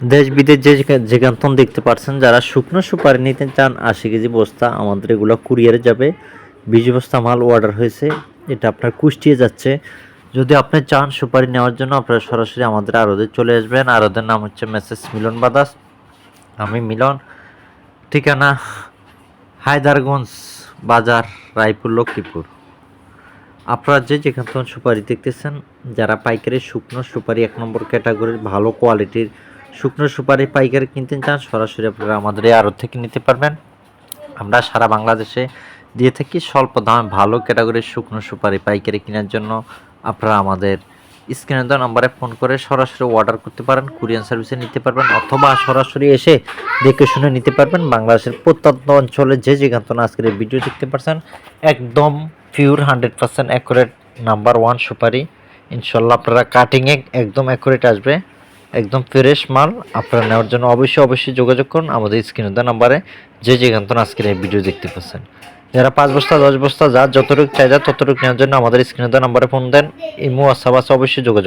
দেশ বিদেশ যে যেখান দেখতে পাচ্ছেন যারা শুকনো সুপারি নিতে চান, আশি কেজি বস্তা, আমাদের এগুলো কুরিয়ারে যাবে। বিশ বস্তা মাল অর্ডার হয়েছে, এটা আপনার কুষ্টিয়ে যাচ্ছে। যদি আপনি চান সুপারি নেওয়ার জন্য, আপনারা সরাসরি আমাদের আরদে চলে আসবেন। আরদের নাম হচ্ছে মেসেজ মিলন বাদাস। আমি মিলন। ঠিকানা হায়দারগঞ্জ বাজার, রায়পুর, লক্ষ্মীপুর। আপনারা যে যেখান থেকে সুপারি দেখতেছেন, যারা পাইকারি শুকনো সুপারি এক নম্বর ক্যাটাগরির ভালো কোয়ালিটির শুকনো সুপারি পাইকারি কিনতে চান, সরাসরি আপনারা আমাদের এই আড়ত থেকে নিতে পারবেন। আমরা সারা বাংলাদেশে দিয়ে থাকি স্বল্প দামে ভালো ক্যাটাগরির শুকনো সুপারি পাইকারি কেনার জন্য আপনারা আমাদের স্ক্রিনে দেওয়া নাম্বারে ফোন করে সরাসরি অর্ডার করতে পারেন কুরিয়ান সার্ভিসে নিতে পারবেন অথবা সরাসরি এসে দেখে শুনে নিতে পারবেন। বাংলাদেশের প্রত্যন্ত অঞ্চলে যে যেখান থেকে আজকের ভিডিও দেখতে পারছেন, একদম pure hundred percent accurate number one সুপারি। ইনশাল্লাহ আপনারা কাটিংয়ে একদম অ্যাকুরেট আসবে। একদম ফ্রেশ মাল, আপনারা নেওয়ার জন্য অবশ্যই অবশ্যই যোগাযোগ করুন। আমাদের স্ক্রিনে দেওয়া নাম্বারে যে যেখান থেকে আজকের এই ভিডিও দেখতে পাচ্ছেন। যারা পাঁচ বস্তা, দশ বস্তা, যা যতটুকু চাই যা ততটুকু নেওয়ার জন্য আমাদের স্ক্রিনে দেওয়া নাম্বারে ফোন দেন। ইমো আসাবাস অবশ্যই যোগাযোগ